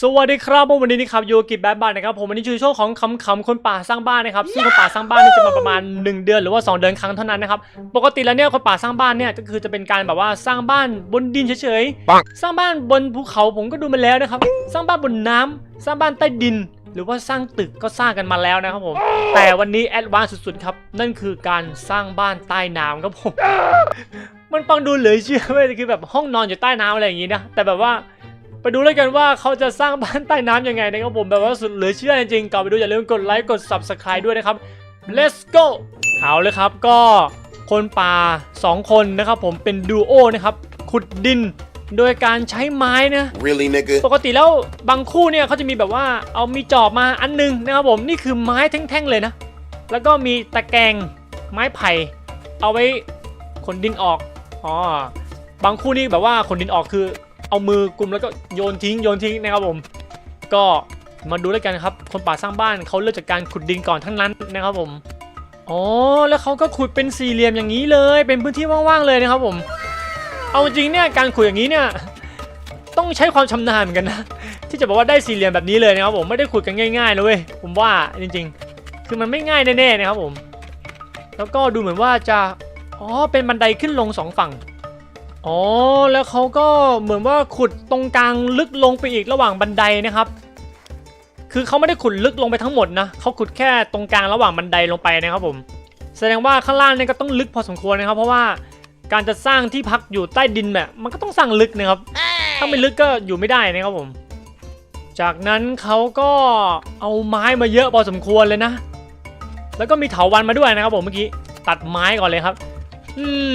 สวัสดีครับผมวันนี้นะครับยูกิบแบดบันนะครับผมวันนี้ชื่อช่วงของคำคำคนป่าสร้างบ้านนะครับซึ่งคนป่าสร้างบ้านนี่จะมาประมาณ 1 เดือนหรือว่า 2 เดือนครั้งเท่านั้นนะครับปกติแล้วเนี่ยคนป่าสร้างบ้านเนี่ยก็คือจะเป็นการแบบว่าสร้างบ้านบนดินเฉยปังๆสร้างบ้านบนภูเขาผมก็ดูมาแล้วนะครับสร้างบ้านบนน้ำสร้างบ้านใต้ดิน หรือว่าสร้างตึกก็สร้างกันมาแล้วนะครับผมแต่วันนี้แอดวานซ์สุดๆครับนั่นคือการสร้างบ้านใต้น้ำครับผมมันฟังดูเหลือเชื่อเว้ยคือแบบห้องนอนอยู่ใต้น้ำอะไรอย่างงี้นะแต่แบบว่า ไปดูแล้วกันว่าเขาจะสร้างบ้านใต้น้ำยังไงนะครับผมแบบว่าสุดเหลือเชื่อจริงๆก่อนไปดูอย่าลืมกดไลค์กด subscribe ด้วยนะครับ let's go เอาเลยครับก็คนป่า 2 คนนะครับผมเป็นดูโอนะครับขุดดินโดยการใช้ไม้นะ Really, nigga? ปกติแล้วบางคู่เนี่ยเขาจะมีแบบว่าเอามีจอบมาอันหนึงนะครับผมนี่คือไม้แท่งๆเลยนะ แล้วก็มีตะแกรงไม้ไผ่ เอาไว้ขนดินออกอ๋อบางคู่นี่แบบว่าขนดินออกคือ เอามือกุมแล้วก็โยนทิ้งโยนทิ้งนะครับผม ก็มาดูด้วยกันครับ คนป่าสร้างบ้านเขาเริ่มจากการขุดดินก่อนทั้งนั้นนะครับผมอ๋อแล้วเขาก็ขุดเป็นสี่เหลี่ยมอย่างนี้เลย เป็นพื้นที่ว่างๆเลยนะครับผม เอาจริงเนี่ยการขุดอย่างนี้เนี่ยต้องใช้ความชำนาญเหมือนกันนะที่จะบอกว่าได้สี่เหลี่ยมแบบนี้เลยนะครับผมไม่ได้ขุดกันง่ายๆนะเว้ยผมว่าจริง ๆ คือมันไม่ง่ายแน่ๆนะครับผม แล้วก็ดูเหมือนว่าจะอ๋อเป็นบันไดขึ้นลงสองฝั่ง อ๋อแล้วเขาก็เหมือนว่าขุดตรงกลางลึกลงไปอีกระหว่างบันไดนะครับ คือเขาไม่ได้ขุดลึกลงไปทั้งหมดนะเขาขุดแค่ตรงกลางระหว่างบันไดลงไปนะครับผม แสดงว่าข้างล่างเนี่ยก็ต้องลึกพอสมควรนะครับ เพราะว่าการจะสร้างที่พักอยู่ใต้ดินแบบมันก็ต้องสร้างลึกนะครับ ถ้าไม่ลึกก็อยู่ไม่ได้นะครับผม จากนั้นเขาก็เอาไม้มาเยอะพอสมควรเลยนะ แล้วก็มีเถาวันมาด้วยนะครับผมเมื่อกี้ตัดไม้ก่อนเลยครับ อืม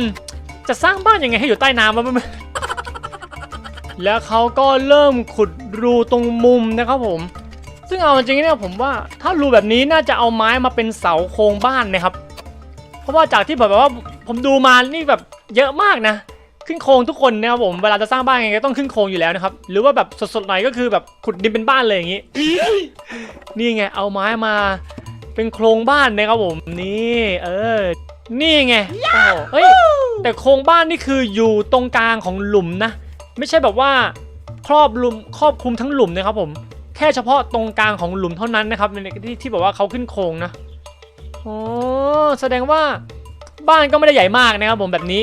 จะสร้างบ้านยังไงให้อยู่ใต้น้ำวะมันแล้วเขาก็เริ่มขุดรูตรงมุมนะครับผม ซึ่งเอาจริงๆเนี่ยผมว่าถ้ารูแบบนี้น่าจะเอาไม้มาเป็นเสาโครงบ้านนะครับ เพราะว่าจากที่แบบว่าผมดูมานี่แบบเยอะมากนะ ขึ้นโครงทุกคนนะครับผมเวลาจะสร้างบ้านยังไงก็ต้องขึ้นโครงอยู่แล้วนะครับ หรือว่าแบบสดๆหน่อยก็คือแบบขุดดินเป็นบ้านเลยอย่างนี้ นี่ไงเอาไม้มาเป็นโครงบ้านนะครับผมนี่ เออ นี่ไงโอ้โหเฮ้ยแต่โครงบ้านนี่คืออยู่ตรงกลางของหลุมนะ ไม่ใช่แบบว่าครอบหลุมครอบคลุมทั้งหลุมนะครับผมแค่เฉพาะตรงกลางของหลุมเท่านั้นนะครับในที่ที่แบบว่าเขาขึ้นโครงนะอ๋อแสดงว่าบ้านก็ไม่ได้ใหญ่มากนะครับผมแบบนี้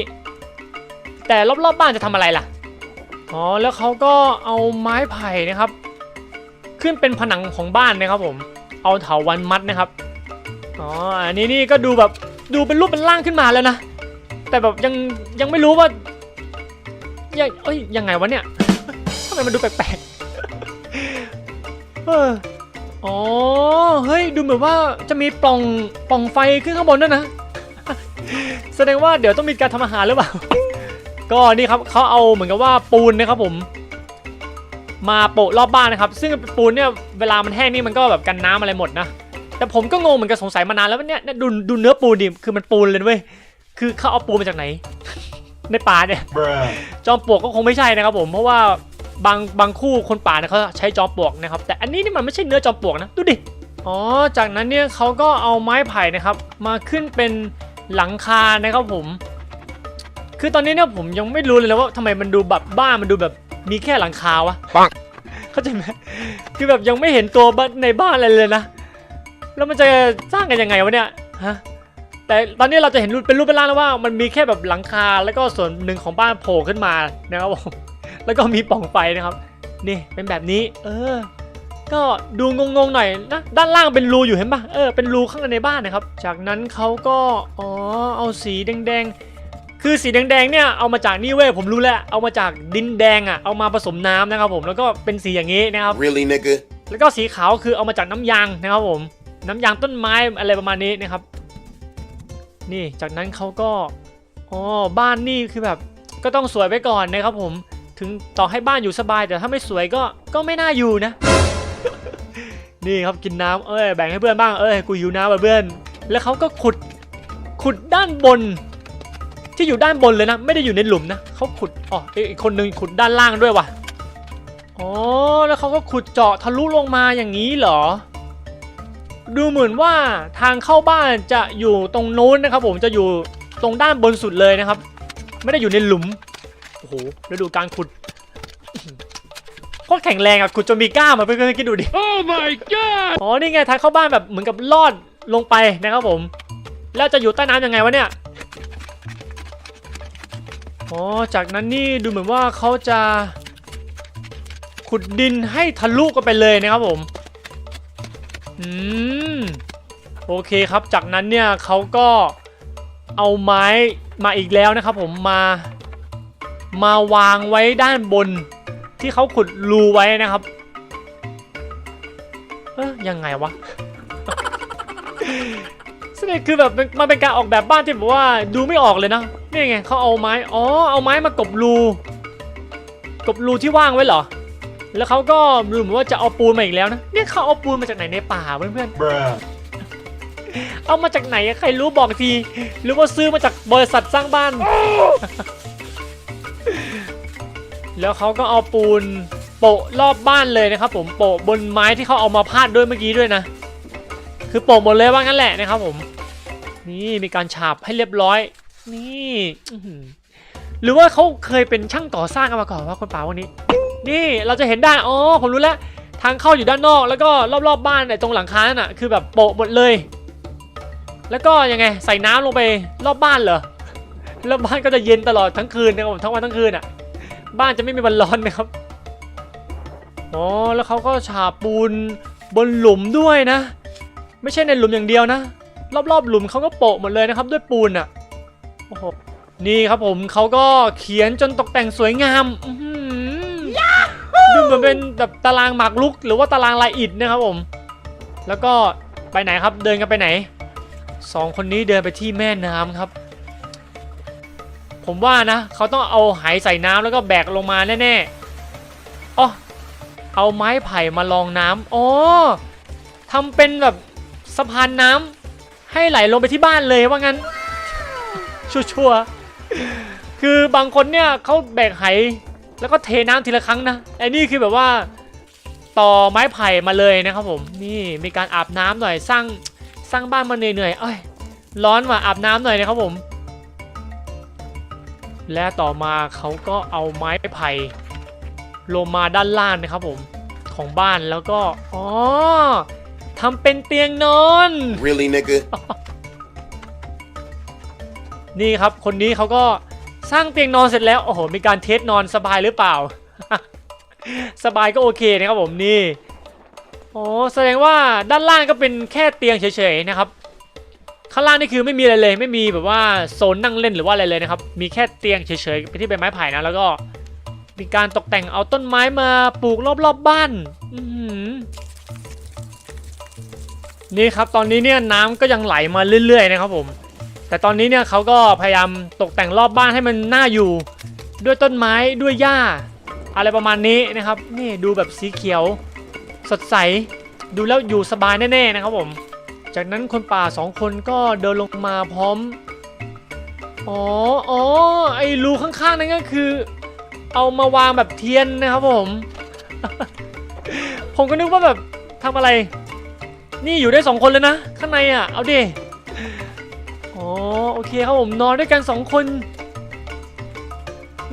แต่รอบๆบบ้านจะทำอะไรล่ะอ๋อแล้วเขาก็เอาไม้ไผ่นะครับ ขึ้นเป็นผนังของบ้านนะครับผม เอาเถาวันมัดนะครับอ๋ออันนี้นี่ก็ดูแบบ ดูเป็นรูปเป็นร่างขึ้นมาแล้วนะ แต่แบบยังยังไม่รู้ว่ายังเอ้ยยังไงวะเนี่ยทำไมมันดูแปลกๆเอออ๋อเฮ้ยดูเหมือนว่าจะมีปล่องปล่องไฟขึ้นข้างบนด้วยนะ แสดงว่าเดี๋ยวต้องมีการทำอาหารหรือเปล่า ก็นี่ครับเขาเอาเหมือนกับว่าปูนนะครับผม มาโปะรอบบ้านนะครับ ซึ่งปูนเนี่ยเวลามันแห้งนี่มันก็แบบกันน้ำอะไรหมดนะ แต่ผมก็งงเหมือนกันสงสัยมานานแล้วว่าเนี่ยเนี่ยดูดูเนื้อปูนดิคือมันปูนเลยนะเว้ยคือเขาเอาปูนมาจากไหน ในป่าเนี่ย Bruh. จอมปลวกก็คงไม่ใช่นะครับผมเพราะว่าบางบางคู่คนป่าเนี่ยเขาใช้จอมปลวกนะครับ แต่อันนี้นี่มันไม่ใช่เนื้อจอมปลวกนะดูดิอ๋อจากนั้นเนี่ยเขาก็เอาไม้ไผ่นะครับ มาขึ้นเป็นหลังคานะครับผม คือตอนนี้เนี่ยผมยังไม่รู้เลยนะว่าทำไมมันดูแบบบ้านมันดูแบบมีแค่หลังคาวะปังเข้าใจไหมคือแบบยังไม่เห็นตัวบ้านในบ้านอะไรเลยนะ แล้วมันจะสร้างกันยังไงวะเนี่ยฮะแต่ตอนนี้เราจะเห็นรูปเป็นรูปเป็นร่างแล้วว่ามันมีแค่แบบหลังคาแล้วก็ส่วนหนึ่งของบ้านโผล่ขึ้นมานะครับผมแล้วก็มีปล่องไฟนะครับนี่เป็นแบบนี้ เออ ก็ดูงงๆหน่อยนะด้านล่างเป็นรูอยู่เห็นปะเออเป็นรูข้างในบ้านนะครับ จากนั้นเขาก็อ๋อเอาสีแดงๆคือสีแดงๆเนี่ยเอามาจากนี่เว้ยผมรู้แล้วเอามาจากดินแดงอะเอามาผสมน้ำนะครับผมแล้วก็เป็นสีอย่างนี้นะครับ Really, nigga? แล้วก็สีขาวคือเอามาจากน้ำยางนะครับผม น้ำยางต้นไม้อะไรประมาณนี้นะครับ นี่จากนั้นเขาก็อ๋อบ้านนี่คือแบบก็ต้องสวยไปก่อนนะครับผมถึงต่อให้บ้านอยู่สบาย แต่ถ้าไม่สวยก็ก็ไม่น่าอยู่นะ นี่ครับกินน้ำเอ้ยแบ่งให้เพื่อนบ้างเอ้ยกูหิวน้ำเพื่อน แล้วเขาก็ขุดขุดด้านบน ที่อยู่ด้านบนเลยนะไม่ได้อยู่ในหลุมนะเขาขุดอ๋ออีกคนนึงขุดด้านล่างด้วยว่ะอ๋อแล้วเขาก็ขุดเจาะทะลุลงมาอย่างนี้เหรอ ดูเหมือนว่าทางเข้าบ้านจะอยู่ตรงนู้นนะครับ ผมจะอยู่ตรงด้านบนสุดเลยนะครับ ไม่ได้อยู่ในหลุมโอ้โหแล้วดูการขุดโคตรแข็งแรงอะขุดจนมีกล้ามอะเพื่อนๆคิดดูดิ Oh my god! อ๋อนี่ไงทางเข้าบ้านแบบเหมือนกับลอดลงไปนะครับผม แล้วจะอยู่ใต้น้ำยังไงวะเนี่ยอ๋อจากนั้นนี่ดูเหมือนว่าเขาจะ ขุดดินให้ทะลุกันไปเลยนะครับผม อืมโอเคครับ จากนั้นเนี่ยเขาก็เอาไม้มาอีกแล้วนะครับผมมามาวางไว้ด้านบนที่เขาขุดรูไว้นะครับ เอ้ยยังไงวะซึ่งคือแบบมันมันเป็นการออกแบบบ้านที่แบบว่าดูไม่ออกเลยนะนี่ไงเขาเอาไม้อ๋อเอาไม้มากบรู กบรูที่ว่างไว้เหรอ แล้วเขาก็ดูเหมือนว่าจะเอาปูนมาอีกแล้วนะเนี่ยเขาเอาปูนมาจากไหนในป่าเพื่อน Bruh. ๆเอามาจากไหนอะใครรู้บอกทีหรือว่าซื้อมาจากบริษัทสร้างบ้าน แล้วเขาก็เอาปูนโปะรอบบ้านเลยนะครับ ผมโปะบนไม้ที่เขาเอามาพาดด้วยเมื่อกี้ด้วยนะ คือโปะหมดเลยว่างั้นแหละนะครับผม นี่มีการฉาบให้เรียบร้อย นี่อื้อหือหรือว่าเขาเคยเป็นช่างก่อสร้างกันมาก่อนว่าคนป่าวันนี้ นี่เราจะเห็นได้อ๋อผมรู้แล้วทางเข้าอยู่ด้านนอกแล้วก็รอบๆบบ้านเนี่ยตรงหลังคาน่ะคือแบบโปะหมดเลย แล้วก็ยังไงใส่น้ำลงไปรอบบ้านเหรอแล้วบ้านก็จะเย็นตลอดทั้งคืนนะครับผมทั้งวันทั้งคืนอะ บ้านจะไม่มีวันร้อนนะครับอ๋อแล้วเขาก็ฉาบปูนบนหลุมด้วยนะ ไม่ใช่ในหลุมอย่างเดียวนะ รอบๆ หลุมเขาก็โปะหมดเลยนะครับ ด้วยปูนอะโอ้โหนี่ครับผมเขาก็เขียนจนตกแต่งสวยงามอื เหมือนเป็นแบบตารางหมากรุก หรือว่าตารางลายอิฐนะครับผม แล้วก็ไปไหนครับเดินกันไปไหนสองคนนี้เดินไปที่แม่น้ำครับ ผมว่านะเขาต้องเอาไหใส่น้ำแล้วก็แบกลงมาแน่ๆอ๋อเอาไม้ไผ่มาลองน้ำอ๋อทำเป็นแบบสะพานน้ำให้ไหลลงไปที่บ้านเลยว่างั้น ชัวร์ๆคือบางคนเนี่ยเขาแบกไห แล้วก็เทน้ำทีละครั้งนะไอ้นี่คือแบบว่าต่อไม้ไผ่มาเลยนะครับผมนี่มีการอาบน้ำหน่อยสร้างสร้างบ้านมาเหนื่อยๆเอ้ยร้อนว่ะอาบน้ำหน่อยนะครับผม และต่อมาเขาก็เอาไม้ไผ่ลงมาด้านล่างนะครับผมของบ้านแล้วก็อ๋อทำเป็นเตียงนอน Really, nigga? นี่ครับคนนี้เขาก็ สร้างเตียงนอนเสร็จแล้ว โอ้โห มีการเทสนอนสบายหรือเปล่า สบายก็โอเคนะครับผมนี่ โอ้แสดงว่าด้านล่างก็เป็นแค่เตียงเฉยๆนะครับ ข้างล่างนี่คือไม่มีอะไรเลย ไม่มีแบบว่าโซนนั่งเล่นหรือว่าอะไรเลยนะครับ มีแค่เตียงเฉยๆที่เป็นไม้ไผ่นะ แล้วก็มีการตกแต่งเอาต้นไม้มาปลูกรอบๆบบ้าน อืนี่ครับตอนนี้เนี่ยน้ำก็ยังไหลมาเรื่อยๆนะครับผม แต่ตอนนี้เนี่ยเขาก็พยายามตกแต่งรอบบ้านให้มันน่าอยู่ ด้วยต้นไม้ด้วยหญ้า อะไรประมาณนี้นะครับ นี่ดูแบบสีเขียว สดใสดูแล้วอยู่สบายแน่ๆนะครับผม จากนั้นคนป่าสองคนก็เดินลงมาพร้อม อ๋ออ๋อไอ้รูข้างๆนั่นก็คือ เอามาวางแบบเทียนนะครับผม ผมก็นึกว่าแบบทำอะไร นี่อยู่ได้สองคนเลยนะ ข้างในอะ เอาดิ โอเคครับผมนอนด้วยกันสองคน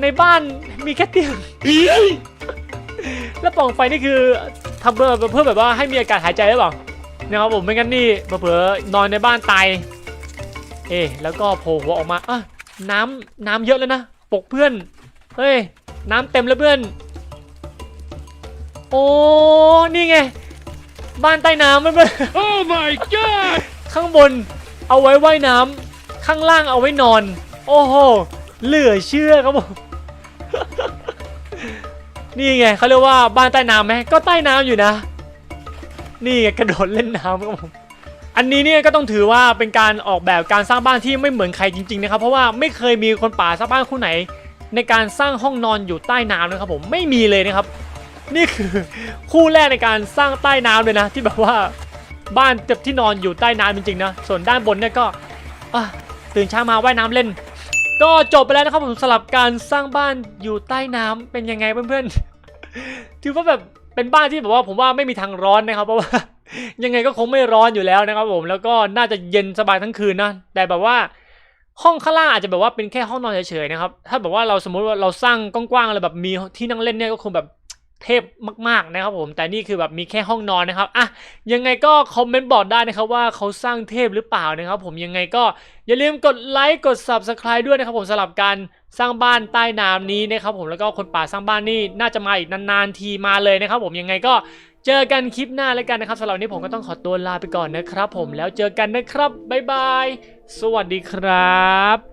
ในบ้านมีแค่เตียงแล้วปล่องไฟนี่คือทำเพื่อเพื่อแบบว่าให้มีอากาศหายใจหรือเปล่านะครับผมไม่งั้นนี่เผลอๆนอนในบ้านตายเอ๊ะแล้วก็โผล่หัวออกมาอะน้ำน้ำเยอะแล้วนะปกเพื่อนเฮ้ยน้ำเต็มแล้วเพื่อน โอ้นี่ไง บ้านใต้น้ำเพื่อนๆ Oh my god! ข้างบนเอาไว้ว่ายน้ำ ข้างล่างเอาไว้นอน โอ้โห เหลือเชื่อครับผมนี่ไงเขาเรียกว่าบ้านใต้น้ำไหมก็ใต้น้ำอยู่นะ นี่ไงกระโดดเล่นน้ำครับผมอันนี้เนี่ยก็ต้องถือว่าเป็นการออกแบบการสร้างบ้านที่ไม่เหมือนใครจริงๆนะครับ เพราะว่าไม่เคยมีคนป่าสร้างบ้านคู่ไหน ในการสร้างห้องนอนอยู่ใต้น้ำนะครับผมไม่มีเลยนะครับ นี่คือคู่แรกในการสร้างใต้น้ำเลยนะ ที่แบบว่าบ้านแบบที่นอนอยู่ใต้น้ำจริงๆนะส่วนด้านบนเนี่ยก็ ตื่นเช้ามาว่ายน้ำเล่น ก็จบไปแล้วนะครับผมสำหรับการสร้างบ้านอยู่ใต้น้ำเป็นยังไงเพื่อนๆถือว่าแบบเป็นบ้านที่แบบว่าผมว่าไม่มีทางร้อนนะครับ เพราะว่ายังไงก็คงไม่ร้อนอยู่แล้วนะครับ ผมแล้วก็น่าจะเย็นสบายทั้งคืนนะแต่แบบว่าห้องข้างล่างอาจจะแบบว่าเป็นแค่ห้องนอนเฉยๆนะครับ ถ้าแบบว่าเราสมมุติว่าเราสร้างกว้างๆอะไรแบบมีที่นั่งเล่นเนี่ยก็คงแบบ เทพมากๆนะครับผมแต่นี่คือแบบมีแค่ห้องนอนนะครับอะยังไงก็คอมเมนต์บอกได้นะครับว่าเขาสร้างเทพหรือเปล่านะครับ ผมยังไงก็อย่าลืมกดไลค์กด Subscribe ด้วยนะครับผมสำหรับการสร้างบ้านใต้น้ำนี้นะครับผมแล้วก็คนป่าสร้างบ้านนี่น่าจะมาอีกนานๆทีมาเลยนะครับ ผมยังไงก็เจอกันคลิปหน้าแล้วกันนะครับสำหรับนนี้ผมก็ต้องขอตัวลาไปก่อนนะครับ ผมแล้วเจอกันนะครับบ๊ายบายสวัสดีครับ